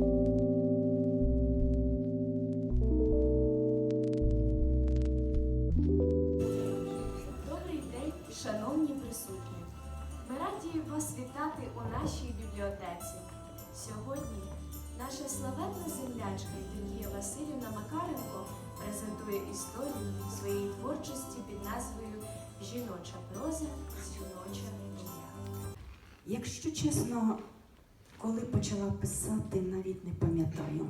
Добрий день, шановні присутні! Ми раді вас вітати у нашій бібліотеці. Сьогодні наша славетна землячка Євгенія Васильівна Макаренко презентує історію своєї творчості під назвою Жіноча проза, жіноча ім'я. Якщо чесно, коли почала писати, навіть не пам'ятаю.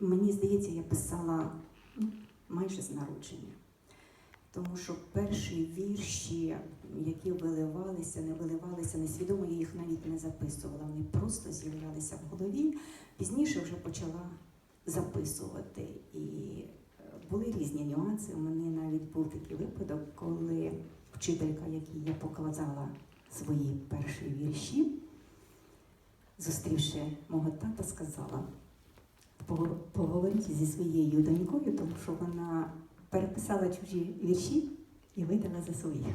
Мені здається, я писала ну, майже з народження. Тому що перші вірші, які виливалися, не виливалися несвідомо, я їх навіть не записувала. Вони просто з'являлися в голові. Пізніше вже почала записувати. І е, були різні нюанси. У мене навіть був такий випадок, коли вчителька, якій я покладала свої перші вірші, зустрівши мого тата, сказала: «Пого- поговоріть зі своєю донькою, тому що вона переписала чужі вірші і видала за свої.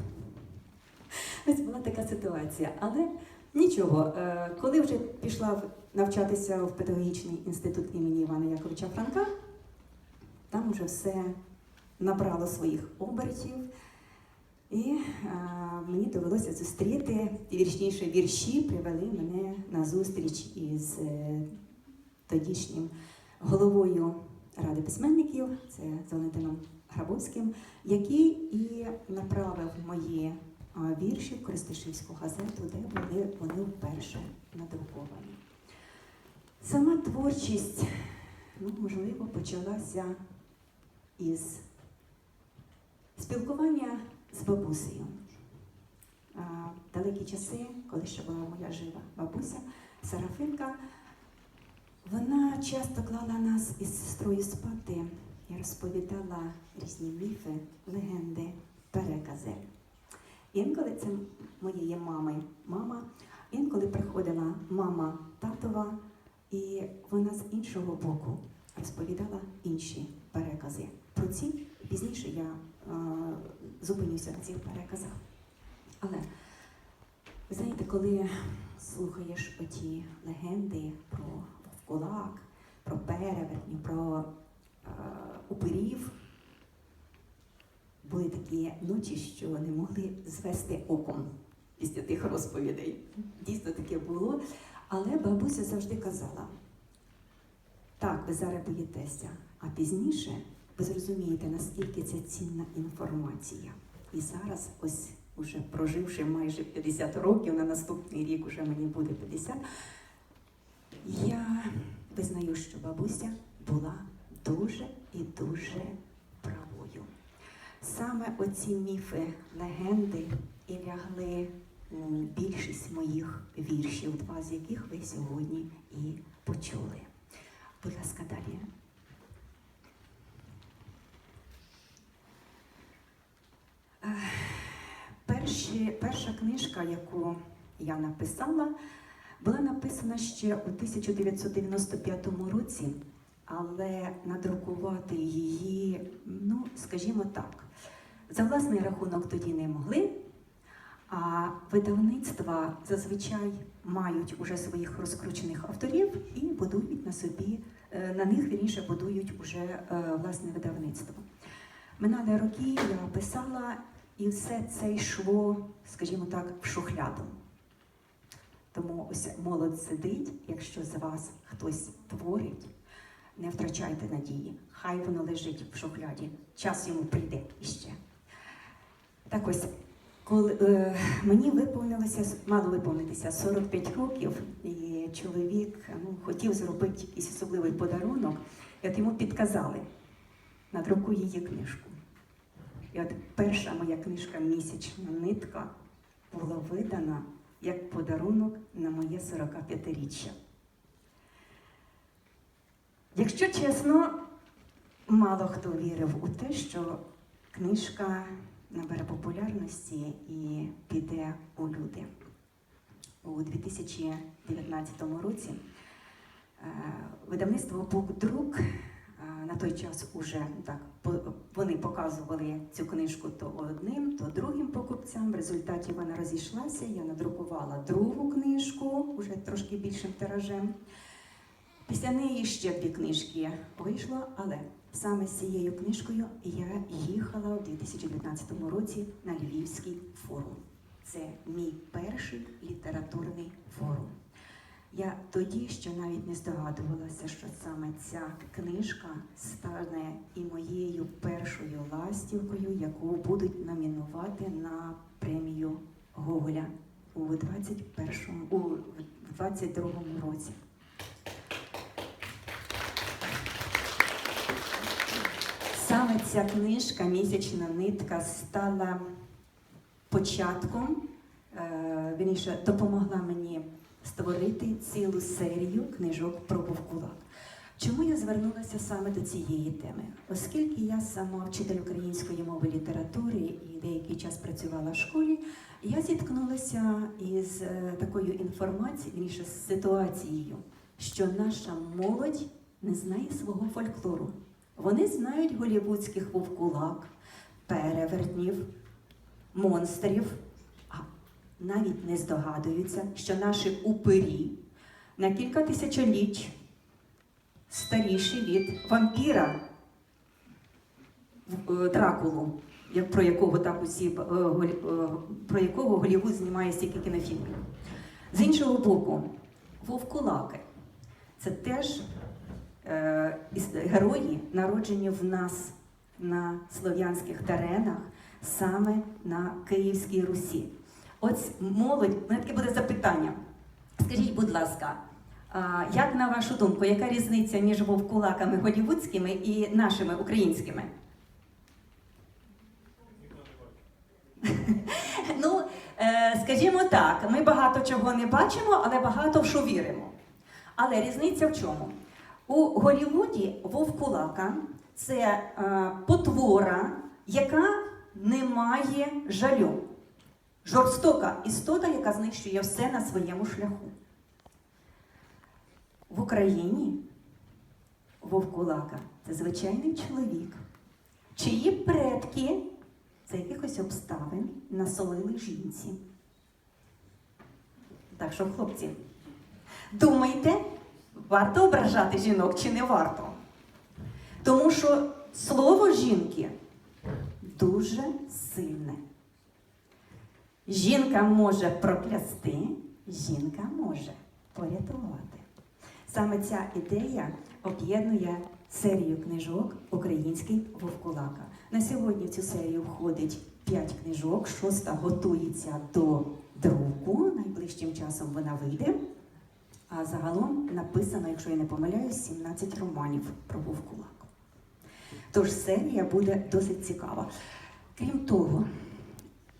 Ось була така ситуація. Але нічого, е, коли вже пішла навчатися в педагогічний інститут імені Івана Яковича Франка, там вже все набрало своїх обертів. І е, мені довелося зустріти, віршніше вірші привели мене на зустріч із е, тодішнім головою Ради письменників, це Валентином Грабовським, який і направив мої е, вірші в Користишівську газету, де були вони вперше надруковані. Сама творчість, ну, можливо, почалася із спілкування з бабусею. Далекі часи, коли ще була моя жива бабуся Сарафинка, вона часто клала нас із сестрою спати і розповідала різні міфи, легенди, перекази. Інколи це моєї мами мама, інколи приходила мама татова, і вона з іншого боку розповідала інші перекази. Про ці пізніше я зупинюся на цих переказах. Але ви знаєте, коли слухаєш оті легенди про вовкулак, про перевертню, про е, упирів, були такі ночі, що не могли звести оком після тих розповідей. Дійсно таке було. Але бабуся завжди казала: так, ви зараз боїтеся, а пізніше ви зрозумієте, наскільки це цінна інформація. І зараз, ось уже проживши майже 50 років, на наступний рік уже мені буде 50, я визнаю, що бабуся була дуже і дуже правою. Саме оці міфи, легенди і лягли більшість моїх віршів, два з яких ви сьогодні і почули. Будь ласка, далі. Ех, Перші, перша книжка, яку я написала, була написана ще у 1995 році, але надрукувати її, ну, скажімо так, за власний рахунок тоді не могли. А видавництва зазвичай мають уже своїх розкручених авторів і будують на собі, е, на них вірніше будують уже е, власне видавництво. Минали роки, я писала, і все це йшло, скажімо так, в шухляду. Тому ось молодь сидить, якщо з вас хтось творить, не втрачайте надії. Хай воно лежить в шухляді. Час йому прийде іще. Так ось, коли е, мені виповнилося, мало виповнитися 45 років, і чоловік ну, хотів зробити якийсь особливий подарунок, от йому підказали, надрукуй її книжку. І от перша моя книжка Місячна нитка була видана як подарунок на моє 45-річчя. Якщо чесно, мало хто вірив у те, що книжка набере популярності і піде у люди. У 2019 році е, видавництво «Букдрук» на той час уже так вони показували цю книжку то одним, то другим покупцям. В результаті вона розійшлася. Я надрукувала другу книжку, вже трошки більшим тиражем. Після неї ще дві книжки вийшло, але саме з цією книжкою я їхала у 2019 році на Львівський форум. Це мій перший літературний форум. Я тоді ще навіть не здогадувалася, що саме ця книжка стане і моєю першою ластівкою, яку будуть номінувати на премію Гоголя у 21 у 22-му році. Саме ця книжка Місячна нитка стала початком, е, вірніше, допомогла мені створити цілу серію книжок про вовкулак. Чому я звернулася саме до цієї теми? Оскільки я сама вчитель української мови літератури і деякий час працювала в школі, я зіткнулася із е, такою інформацією, вірніше, з ситуацією, що наша молодь не знає свого фольклору. Вони знають голівудських вовкулак, перевертнів, монстрів, навіть не здогадуються, що наші упирі на кілька тисячоліть старіші від вампіра е, Дракулу, про якого так усі е, е, про якого Голівуд знімає стільки кінофільмів. З іншого боку, вовкулаки це теж герої, народжені в нас на слов'янських теренах, саме на Київській Русі. Ось молодь, у мене таке буде запитання. Скажіть, будь ласка, як на вашу думку, яка різниця між вовкулаками голівудськими і нашими українськими? Ну, е, скажімо так, ми багато чого не бачимо, але багато в що віримо. Але різниця в чому? У Голівуді вовкулака це е, потвора, яка не має жалю. Жорстока істота, яка знищує все на своєму шляху. В Україні вовкулака це звичайний чоловік, чиї предки за якихось обставин насолили жінці. Так що, хлопці, думайте, варто ображати жінок чи не варто. Тому що слово жінки дуже сильне. Жінка може проклясти, жінка може порятувати. Саме ця ідея об'єднує серію книжок Український вовкулака. На сьогодні в цю серію входить 5 книжок, шоста готується до друку. Найближчим часом вона вийде. А загалом написано, якщо я не помиляюсь, 17 романів про вовкулаку. Тож серія буде досить цікава. Крім того,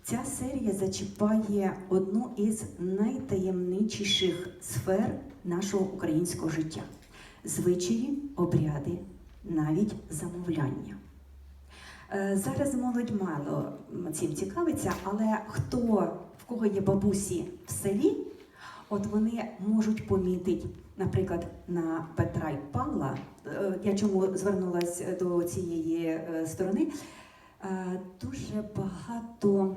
Ця серія зачіпає одну із найтаємничіших сфер нашого українського життя: звичаї, обряди, навіть замовляння. Е, Зараз молодь мало цим цікавиться, але хто в кого є бабусі в селі, от вони можуть помітити, наприклад, на Петра і Павла. е, Я чому звернулася до цієї е, сторони? Е, Дуже багато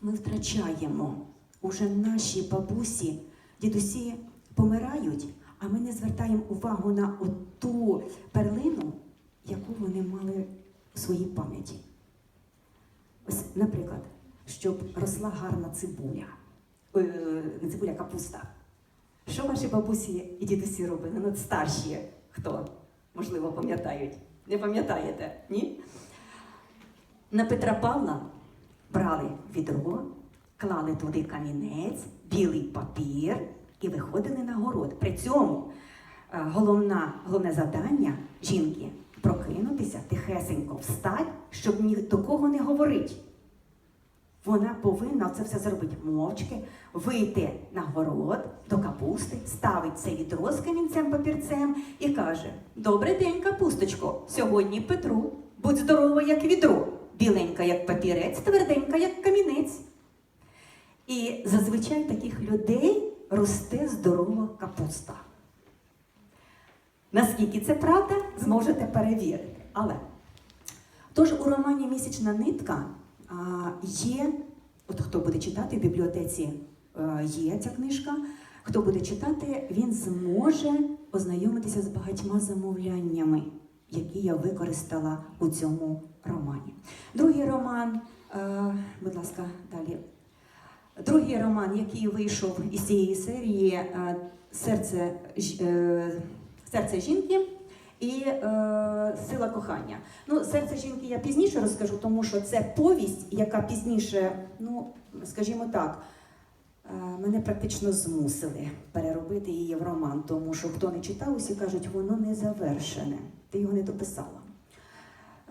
ми втрачаємо. Уже наші бабусі, дідусі помирають, а ми не звертаємо увагу на ту перлину, яку вони мали у своїй пам'яті. Ось, наприклад, щоб росла гарна цибуля, е, не цибуля, капуста. Що ваші бабусі і дідусі робили? Ну, старші, хто, можливо, пам'ятають. Не пам'ятаєте? Ні? На Петра Павла брали відро, клали туди камінець, білий папір і виходили на город. При цьому е, головна, головне завдання жінки прокинутися, тихесенько встать, щоб ні до кого не говорить. Вона повинна це все зробити мовчки, вийти на город до капусти, ставить це відро з камінцем папірцем і каже: Добрий день, капусточко! Сьогодні Петру, будь здорова, як відро, біленька, як папірець, тверденька, як камінець. І зазвичай таких людей росте здорова капуста. Наскільки це правда, зможете перевірити. Але тож у романі Місячна нитка є, от хто буде читати в бібліотеці, е, є ця книжка. хто буде читати, він зможе ознайомитися з багатьма замовляннями, які я використала у цьому романі. Другий роман, е, будь ласка, далі. Другий роман, який вийшов із цієї серії е, Серце, е, серце жінки і Сила кохання. Ну, серце жінки я пізніше розкажу, тому що це повість, яка пізніше, ну, скажімо так, мене практично змусили переробити її в роман, тому що хто не читав, усі кажуть, воно не завершене. Ти його не дописала.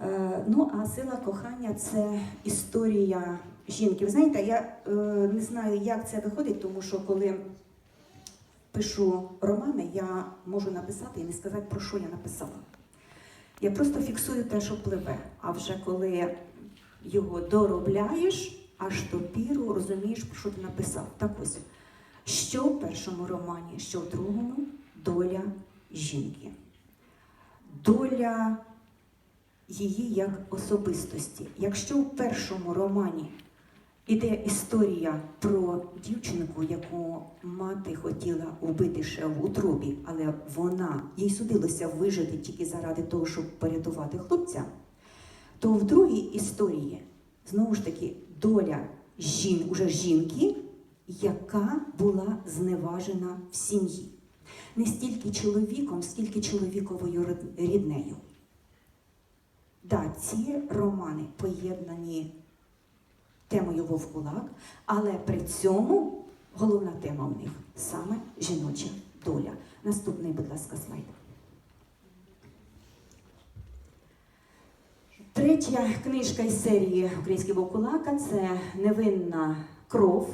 Е, Ну, а сила кохання це історія жінки. Ви знаєте, я е, не знаю, як це виходить, тому що коли пишу романи, я можу написати і не сказати, про що я написала. Я просто фіксую те, що пливе. А вже коли його доробляєш, аж до піру розумієш, про що ти написав. Так ось, що в першому романі, що в другому доля жінки. Доля її як особистості. Якщо в першому романі іде історія про дівчинку, яку мати хотіла вбити ще в утробі, але вона їй судилося вижити тільки заради того, щоб порятувати хлопця, то в другій історії знову ж таки доля жін, уже жінки, яка була зневажена в сім'ї. Не стільки чоловіком, скільки чоловіковою ріднею. Да, ці романи поєднані темою Вовкулак, але при цьому головна тема в них саме жіноча доля. Наступний, будь ласка, слайд. Третя книжка із серії Український Вовкулака це Невинна кров.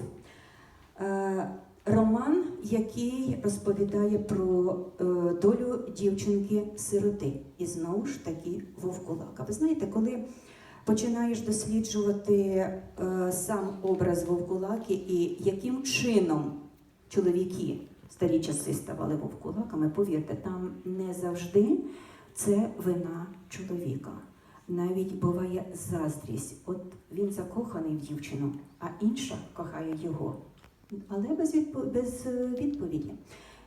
Роман, який розповідає про е, долю дівчинки-сироти. І знову ж таки Вовкулака. Ви знаєте, коли починаєш досліджувати е, сам образ Вовкулаки і яким чином чоловіки старі часи ставали вовкулаками, повірте, там не завжди це вина чоловіка. Навіть буває заздрість. От він закоханий в дівчину, а інша кохає його. Але без, без е, відповіді.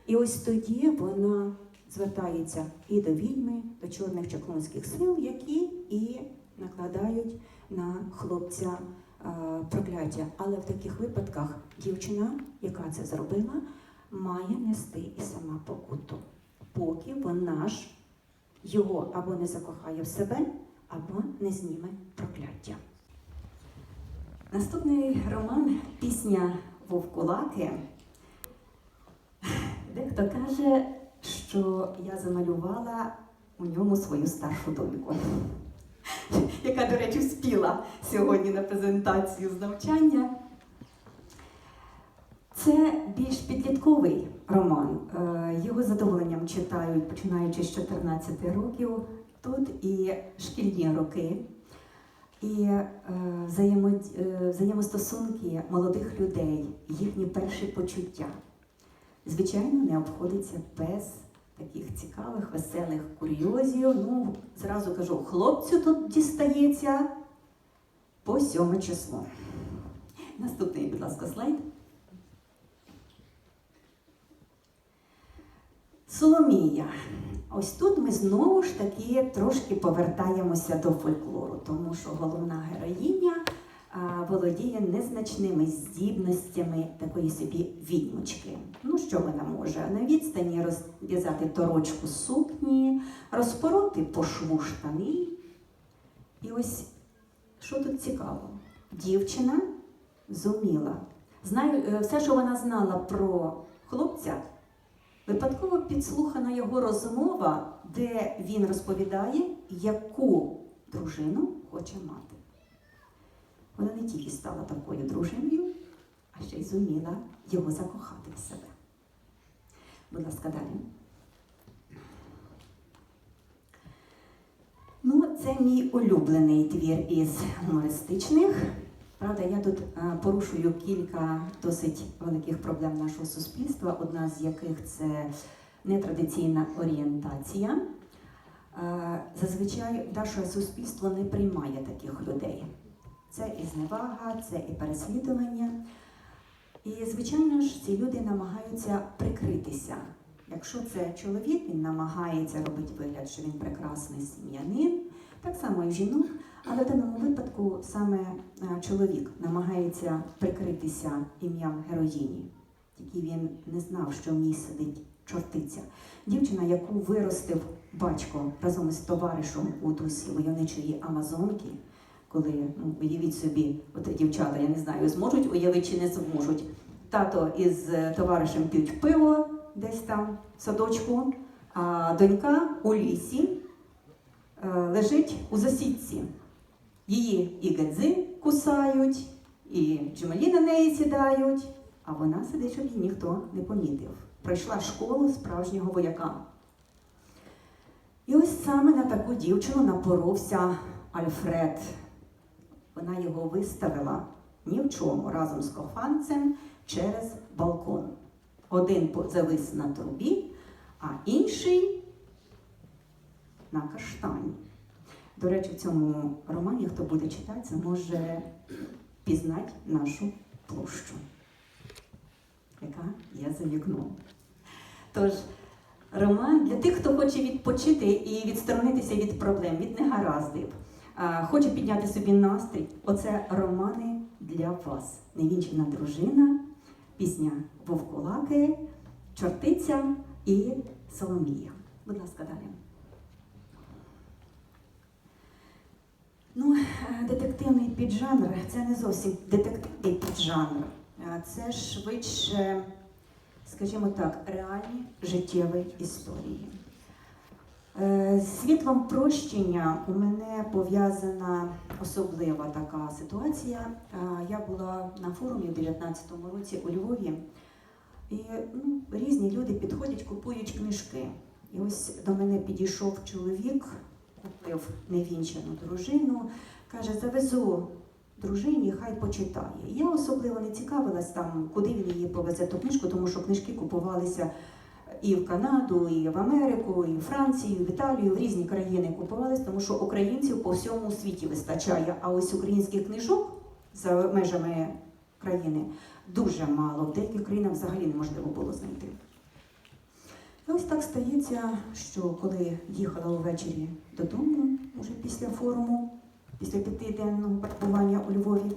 І ось тоді вона звертається і до відьми, до чорних чаклунських сил, які і накладають на хлопця е, прокляття. Але в таких випадках дівчина, яка це зробила, має нести і сама покуту, поки вона ж його або не закохає в себе, або не зніме прокляття. Наступний роман Пісня Вовкулаки. Дехто каже, що я замалювала у ньому свою старшу доньку, яка, до речі, спіла сьогодні на презентацію з навчання. Це більш підлітковий роман. Е, Його задоволенням читають, починаючи з 14 років. Тут і шкільні роки, і е, е, взаємостосунки молодих людей, їхні перші почуття. Звичайно, не обходиться без таких цікавих, веселих курйозів. Ну, зразу кажу, хлопцю тут дістається по сьоме число. Наступний, будь ласка, слайд. Соломія. Ось тут ми знову ж таки трошки повертаємося до фольклору, тому що головна героїня володіє незначними здібностями такої собі відьмочки. Ну, що вона може? На відстані розв'язати торочку сукні, розпороти по шву штани. І ось що тут цікаво? Дівчина зуміла. Знаю, е, все, що вона знала про хлопця, Випадково підслухана його розмова, де він розповідає, яку дружину хоче мати. Вона не тільки стала такою дружиною, а ще й зуміла його закохати в себе. Будь ласка, далі. Ну, це мій улюблений твір із гумористичних. Правда, я тут е, порушую кілька досить великих проблем нашого суспільства, одна з яких це нетрадиційна орієнтація. Е, Зазвичай наше суспільство не приймає таких людей. Це і зневага, це і переслідування. І, звичайно ж, ці люди намагаються прикритися. Якщо це чоловік, він намагається робити вигляд, що він прекрасний сім'янин, так само і в жінок. Але в даному випадку саме е, чоловік намагається прикритися ім'ям героїні. Тільки він не знав, що в ній сидить чортиця. Дівчина, яку виростив батько разом із товаришем у дусі войовничої Амазонки, коли ну, уявіть собі, от дівчата, я не знаю, зможуть уявити чи не зможуть. Тато із е, товаришем п'ють пиво десь там в садочку, а донька у лісі лежить у засідці. Її і гедзи кусають, і джмелі на неї сідають, а вона сидить, щоб її ніхто не помітив. Пройшла школу справжнього вояка. І ось саме на таку дівчину напоровся Альфред. Вона його виставила ні в чому разом з коханцем через балкон. Один завис на трубі, а інший на каштані. До речі, в цьому романі, хто буде читати, це може пізнати нашу площу, яка є за вікном. Тож, роман для тих, хто хоче відпочити і відсторонитися від проблем, від негараздів, хоче підняти собі настрій. Оце романи для вас. Невінчена дружина, пісня Вовкулаки, Чортиця і Соломія. Будь ласка, далі. Ну, е, детективний піджанр це не зовсім детективний піджанр. Е, Це швидше, скажімо так, реальні життєві історії. Е, З світлом прощення у мене пов'язана особлива така ситуація. Е, Я була на форумі у 2019 році у Львові, і ну, різні люди підходять, купують книжки. І ось до мене підійшов чоловік, купив невінчану дружину, каже, завезу дружині, хай почитає. Я особливо не цікавилась там, куди він її повезе ту книжку, тому що книжки купувалися і в Канаду, і в Америку, і в Францію, і в Італію, в різні країни купувались, тому що українців по всьому світі вистачає. А ось українських книжок за межами країни дуже мало. В деяких країнах взагалі неможливо було знайти. І ось так стається, що коли їхала увечері додому, уже після форуму, після п'ятиденного перебування у Львові,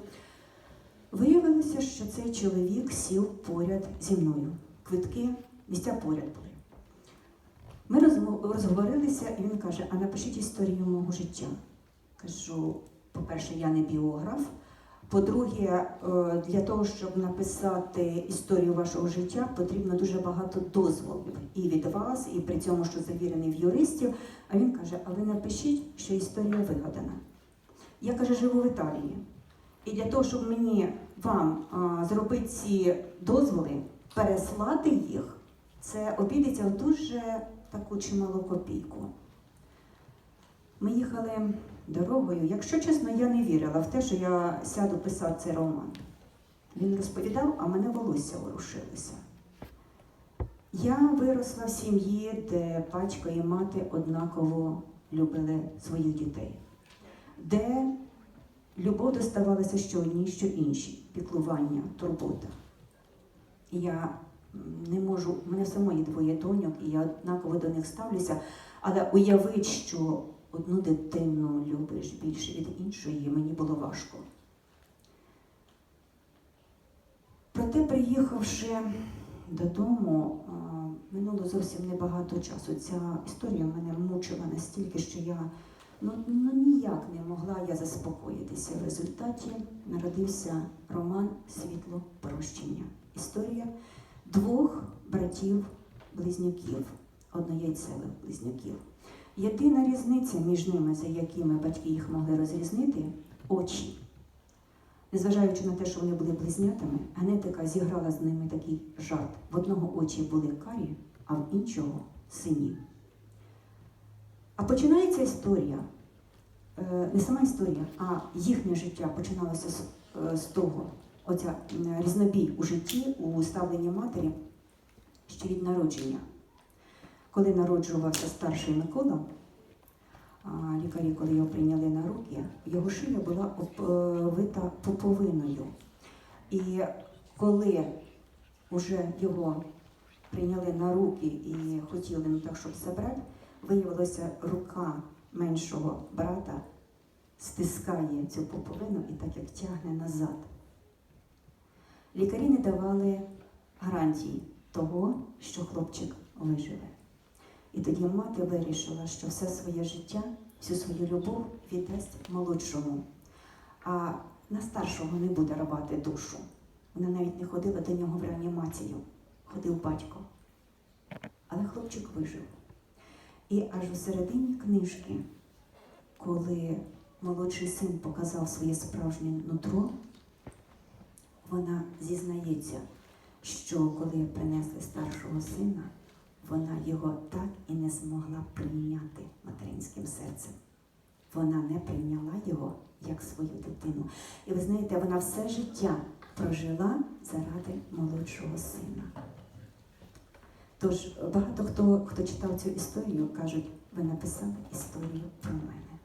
виявилося, що цей чоловік сів поряд зі мною. Квитки, місця поряд були. Ми розговорилися, і він каже: а напишіть історію мого життя. Кажу, по-перше, я не біограф. По-друге, е, для того, щоб написати історію вашого життя, потрібно дуже багато дозволів і від вас, і при цьому, що завірений в юристів. А він каже: а ви напишіть, що історія вигадана. Я каже, живу в Італії. І для того, щоб мені вам а, зробити ці дозволи, переслати їх, це обійдеться в дуже таку чималу копійку. Ми їхали дорогою. Якщо чесно, я не вірила в те, що я сяду писати цей роман. Він розповідав, а мене волосся ворушилося. Я виросла в сім'ї, де батько і мати однаково любили своїх дітей, де любов доставалася що одній, що іншій, піклування, турбота. Я не можу, в мене самої двоє доньок, і я однаково до них ставлюся, але уявити, що одну дитину любиш більше від іншої, мені було важко. Проте, приїхавши додому, минуло зовсім небагато часу. Ця історія мене мучила настільки, що я ну, ну, ніяк не могла я заспокоїтися. В результаті народився роман Світло прощення. Історія двох братів-близнюків, однояйцевих близнюків. Єдина різниця між ними, за якими батьки їх могли розрізнити, очі. Незважаючи на те, що вони були близнятами, генетика зіграла з ними такий жарт. В одного очі були карі, а в іншого сині. А починається історія, е, не сама історія, а їхнє життя починалося з, е, з того, оця різнобій у житті, у ставленні матері ще від народження. Коли народжувався старший Микола, лікарі, коли його прийняли на руки, його шия була обвита пуповиною. І коли вже його прийняли на руки і хотіли ну, так, щоб забрати, виявилося, рука меншого брата стискає цю пуповину і так як тягне назад. Лікарі не давали гарантії того, що хлопчик виживе. І тоді мати вирішила, що все своє життя, всю свою любов віддасть молодшому, а на старшого не буде рвати душу. Вона навіть не ходила до нього в реанімацію, ходив батько. Але хлопчик вижив. І аж у середині книжки, коли молодший син показав своє справжнє нутро, вона зізнається, що коли принесли старшого сина, вона його так і не змогла прийняти материнським серцем. Вона не прийняла його як свою дитину. І ви знаєте, вона все життя прожила заради молодшого сина. Тож багато хто, хто читав цю історію, кажуть, ви написали історію про мене.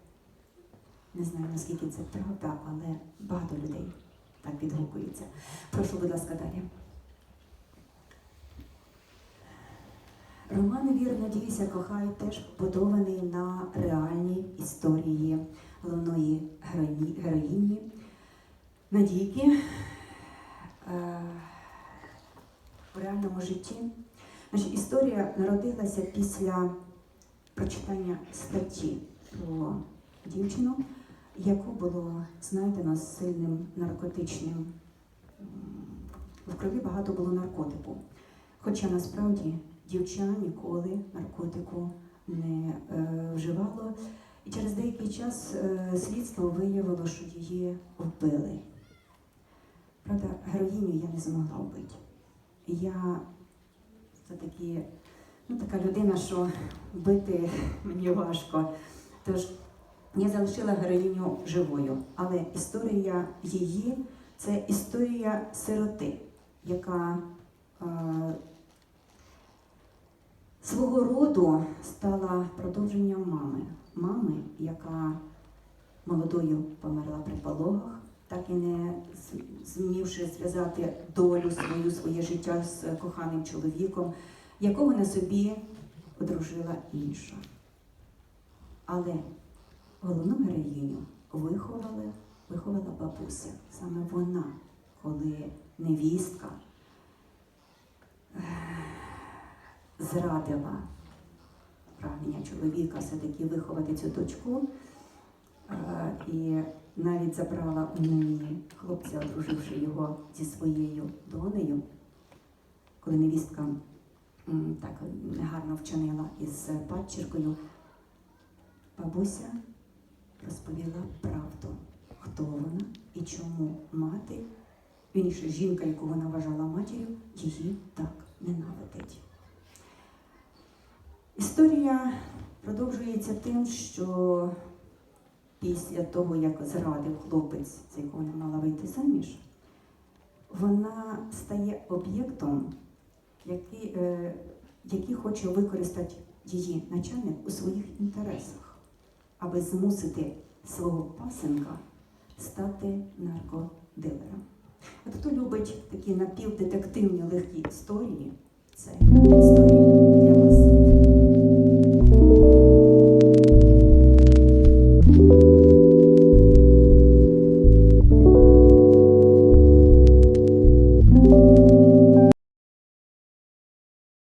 Не знаю, наскільки це правда, але багато людей так відгукуються. Прошу, будь ласка, далі. Роман Вір Надійся кохаю теж побудований на реальній історії головної героїні, героїні Надійки. Е, в реальному житті. Значить, історія народилася після прочитання статті про дівчину, яку було знайдено з сильним наркотичним. В крові багато було наркотику. Хоча насправді дівча ніколи наркотику не е, вживало. І через деякий час е, слідство виявило, що її вбили. Правда, героїню я не змогла вбити. Я це такі, ну, така людина, що вбити мені важко. Тож я залишила героїню живою, але історія її це історія сироти, яка е, свого роду стала продовженням мами. Мами, яка молодою померла при пологах, так і не з- зумівши зв'язати долю свою, своє життя з коханим чоловіком, якого на собі одружила інша. Але головну героїню виховала, виховала бабуся. Саме вона, коли невістка ех, зрадила прагнення чоловіка все-таки виховати цю дочку. Е, І навіть забрала у неї хлопця, одруживши його зі своєю донею, коли невістка так негарно вчинила із падчіркою, бабуся розповіла правду, хто вона і чому мати, вірніше, жінка, яку вона вважала матір'ю, її так ненавидить. Історія продовжується тим, що після того, як зрадив хлопець, з якого не мала вийти заміж, вона стає об'єктом, який, е, який хоче використати її начальник у своїх інтересах, аби змусити свого пасенка стати наркодилером. От хто любить такі напівдетективні легкі історії, це історія